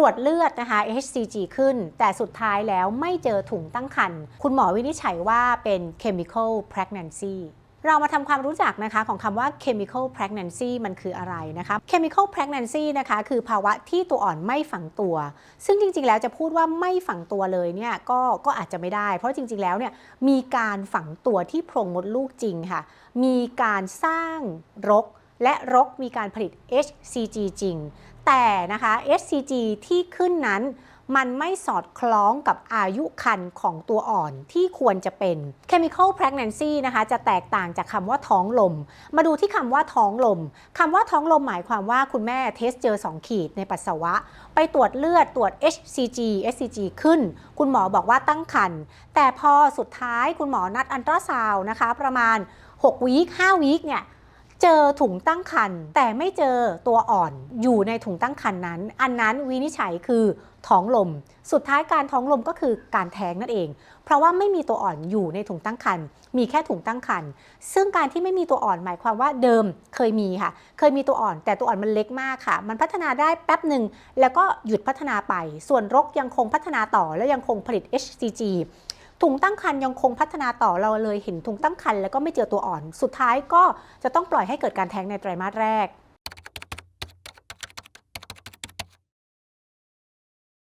รวจเลือดนะคะ HCG ขึ้น แต่สุดท้ายแล้วไม่เจอถุงตั้งครรภ์คุณหมอวินิจฉัยว่าเป็น chemical pregnancy เรามาทำความรู้จักนะคะของคำว่า chemical pregnancy มันคืออะไรนะคะ chemical pregnancy นะคะคือภาวะที่ตัวอ่อนไม่ฝังตัว ซึ่งจริงๆ แล้วจะพูดว่าไม่ฝังตัวเลยเนี่ยก็ก็อาจจะไม่ได้ เพราะจริงๆ แล้วเนี่ยมีการฝังตัวที่โพรงมดลูกจริงค่ะ มีการสร้างรกและรกมีการผลิต HCG จริง แต่นะคะ HCG ที่ขึ้นนั้น มันไม่สอดคล้องกับอายุคันของตัวอ่อนที่ควรจะเป็น chemical pregnancy นะคะจะแตกต่างจากคำว่าท้องลม มาดูที่คำว่าท้องลมคำว่าท้องลมหมายความว่าคุณแม่เทสเจอ 2 ขีดในปัสสาวะ ไปตรวจเลือดตรวจ HCG HCG ขึ้น คุณหมอบอกว่าตั้งครรภ์แต่พอสุดท้ายคุณหมอนัดอันตราซาวน์นะคะ ประมาณ6วีค5วีคเนี่ย เจอถุงตั้งครรภ์แต่ไม่เจอตัวอ่อนอยู่ในถุงตั้งครรภ์นั้น อันนั้นวินิจฉัยคือท้องลม สุดท้ายการท้องลมก็คือการแท้งนั่นเอง เพราะว่าไม่มีตัวอ่อนอยู่ในถุงตั้งครรภ์มีแค่ถุงตั้งครรภ์ซึ่งการที่ไม่มีตัวอ่อนหมายความว่าเดิมเคยมีค่ะ เคยมีตัวอ่อน แต่ตัวอ่อนมันเล็กมากค่ะ มันพัฒนาได้แป๊บหนึ่งแล้วก็หยุดพัฒนาไป ส่วนรกยังคงพัฒนาต่อและยังคงผลิต HCG ถุงตั้งครรภ์ยังคงพัฒนาต่อเราเลยเห็นถุงตั้งครรภ์แล้วก็ไม่เจอตัวอ่อน สุดท้ายก็จะต้องปล่อยให้เกิดการแท้งในไตรมาสแรก